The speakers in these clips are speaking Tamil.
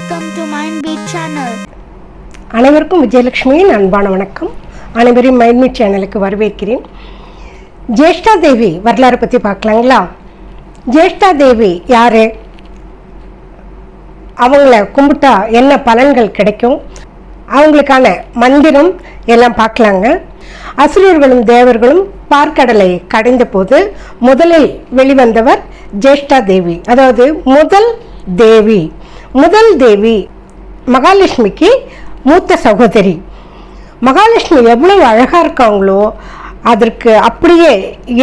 Welcome to mind beat channel அனைவருக்கும் விஜயலட்சுமியின் அன்பான வணக்கம். அனைவரையும் மைண்ட்மீட் சேனலுக்கு வரவேற்கிறேன். ஜேஷ்டா தேவி வரலாறு பற்றி பார்க்கலாங்களா? ஜேஷ்டா தேவி யார்? அவங்கள கும்பிட்டா என்ன பலன்கள் கிடைக்கும்? அவங்களுக்கான மந்திரம் எல்லாம் பார்க்கலாங்க. அசுரர்களும் தேவர்களும் பார்க்கடலை கடைந்த போது முதலில் வெளிவந்தவர் ஜேஷ்டா தேவி. அதாவது முதல் தேவி. முதல் தேவி மகாலட்சுமிக்கு மூத்த சகோதரி. மகாலட்சுமி எவ்வளவு அழகாக இருக்காங்களோ அதற்கு அப்படியே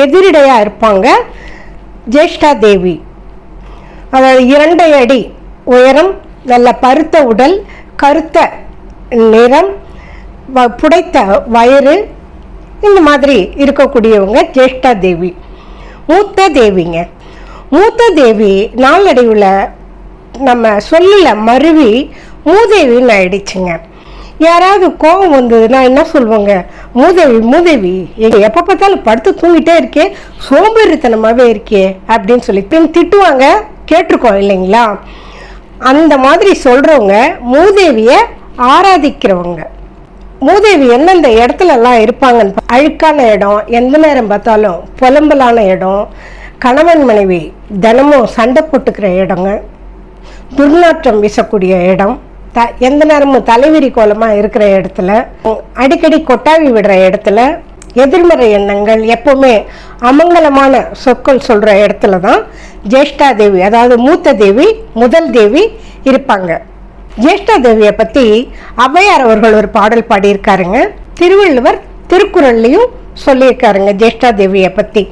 எதிரிடையாக இருப்பாங்க ஜேஷ்டா தேவி. அதாவது இரண்டை அடி உயரம் நல்ல பருத்த உடல் கருத்த நிறம் புடைத்த வயிறு இந்த மாதிரி இருக்கக்கூடியவங்க ஜேஷ்டா தேவி. மூத்த தேவிங்க. மூத்த தேவி நாளடைவில் நம்ம சொல்லல மருவி மூதேவின்னு ஆயிடுச்சுங்க. யாராவது கோபம் வந்ததுன்னா என்ன சொல்லுவாங்க மூதேவி மூதேவி எங்க எப்போ பார்த்தாலும் படுத்து தூங்கிட்டே இருக்கே சோம்பேறித்தனமாகவே இருக்கே அப்படின்னு சொல்லி பின் திட்டுவாங்க கேட்டிருக்கோம் இல்லைங்களா? அந்த மாதிரி சொல்கிறவங்க மூதேவியை ஆராதிக்கிறவங்க. மூதேவி எந்தெந்த இடத்துலலாம் இருப்பாங்கன்னு அழுக்கான இடம் எந்த நேரம் பார்த்தாலும் புலம்பலான இடம் கணவன் மனைவி தினமும் சண்டை போட்டுக்கிற இடங்க துர்நாற்றம் வீசக்கூடிய இடம். த எந்த நேரமும் தலைவிரி கோலமாக இருக்கிற இடத்துல அடிக்கடி கொட்டாவி விடுற இடத்துல எதிர்மறை எண்ணங்கள் எப்போவுமே அமங்கலமான சொற்கள் சொல்கிற இடத்துல தான் ஜேஷ்டா தேவி அதாவது மூத்த தேவி முதல் தேவி இருப்பாங்க. ஜேஷ்டா தேவியை பற்றி ஔவையார் அவர்கள் ஒரு பாடல் பாடியிருக்காருங்க. திருவள்ளுவர் திருக்குறள்லையும் சொல்லியிருக்காருங்க ஜேஷ்டா தேவியை பற்றி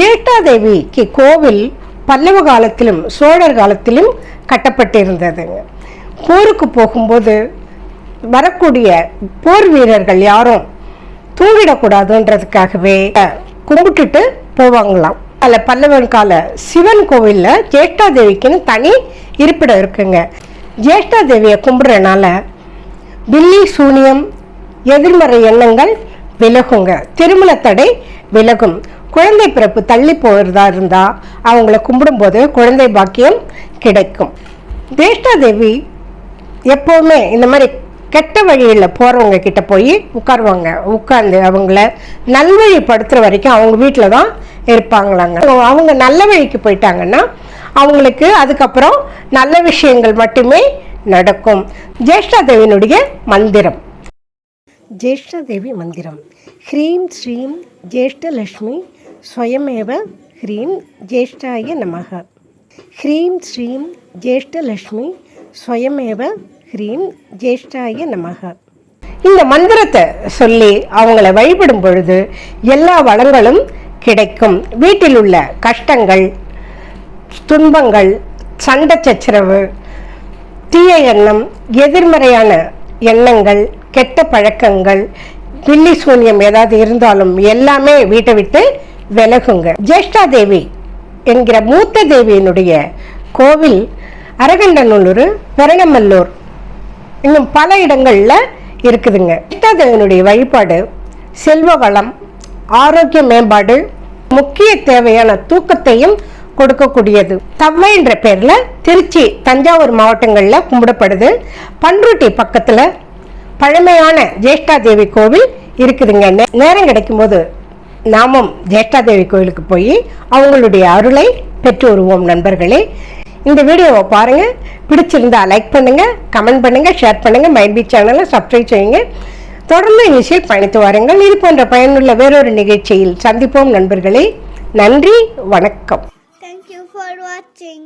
ஜேஷ்டா தேவிக்கு கோவில் பல்லவ காலத்திலும் சோழர் காலத்திலும் கட்டப்பட்டிருந்ததுங்க. போருக்கு போகும்போது வரக்கூடிய போர் வீரர்கள் யாரும் தூங்கிடக்கூடாதுன்றதுக்காகவே கும்பிட்டுட்டு போவாங்களாம். அதில் பல்லவன் கால சிவன் கோவிலில் ஜேஷ்டா தேவிக்குன்னு தனி இருப்பிடம் இருக்குங்க. ஜேஷ்டா தேவியை கும்பிட்றனால பில்லி சூனியம் எதிர்மறை எண்ணங்கள் விலகுங்க. திருமண தடை விலகும். குழந்தை பிறப்பு தள்ளி போகிறதா இருந்தால் அவங்கள கும்பிடும்போது குழந்தை பாக்கியம் கிடைக்கும். ஜேஷ்டா தேவி எப்போவுமே இந்த மாதிரி கெட்ட வழியில் போகிறவங்க கிட்ட போய் உட்காருவாங்க. உட்கார்ந்து அவங்கள நல்வழிப்படுத்துகிற வரைக்கும் அவங்க வீட்டில் தான் இருப்பாங்களாங்க. அவங்க நல்ல வழிக்கு போயிட்டாங்கன்னா அவங்களுக்கு அதுக்கப்புறம் நல்ல விஷயங்கள் மட்டுமே நடக்கும். ஜேஷ்டாதேவியினுடைய மந்திரம். ஜேஷ்டாதேவி மந்திரம். ஹ்ரீம் ஸ்ரீம் ஜேஷ்டலக்ஷ்மி ஸ்வயமேவ ஹ்ரீம் ஜேஷ்டாய நமக ஹ்ரீம் ஸ்ரீம் ஜேஷ்டலக்ஷ்மி ஸ்வயமேவ ஹ்ரீம் ஜேஷ்டாய நமக இந்த மந்திரத்தை சொல்லி அவங்கள வழிபடும் பொழுது எல்லா வளங்களும் கிடைக்கும். வீட்டில் உள்ள கஷ்டங்கள் துன்பங்கள் சண்டை சச்சரவு தீய எண்ணம் எதிர்மறையான எண்ணங்கள் கெட்ட பழக்கங்கள் பில்லி சூன்யம் ஏதாவது இருந்தாலும் எல்லாமே வீட்டை விட்டு விலகுங்க. ஜேஷ்டா தேவி என்கிற மூத்த தேவியினுடைய கோவில் அரகண்டநல்லூர் பெரணமல்லூர் இன்னும் பல இடங்களில் இருக்குதுங்க. ஜேஷ்டா தேவியினுடைய வழிபாடு செல்வ வளம் ஆரோக்கிய மேம்பாடு முக்கிய தேவையான தூக்கத்தையும் கொடுக்கக்கூடியது. தவ்வை என்ற பேரில் திருச்சி தஞ்சாவூர் மாவட்டங்களில் கும்பிடப்படுது. பன்ருட்டி பக்கத்தில் பழமையான ஜேஷ்டா தேவி கோவில் இருக்குதுங்க. நே- நேரம் கிடைக்கும்போது நாமும் ஜேஷ்டாதேவி கோயிலுக்கு போய் அவங்களுடைய அருளை பெற்று வருவோம் நண்பர்களே. இந்த வீடியோவை பாருங்கள் பிடிச்சிருந்தா லைக் பண்ணுங்கள் கமெண்ட் பண்ணுங்கள் ஷேர் பண்ணுங்கள் மைபி சேனலை சப்ஸ்கிரைப் செய்யுங்க. தொடர்ந்து நிகழ்ச்சியில் பயணித்து வாருங்கள். இது போன்ற பயனுள்ள வேறொரு நிகழ்ச்சியில் சந்திப்போம் நண்பர்களே. நன்றி வணக்கம். Thank you for watching.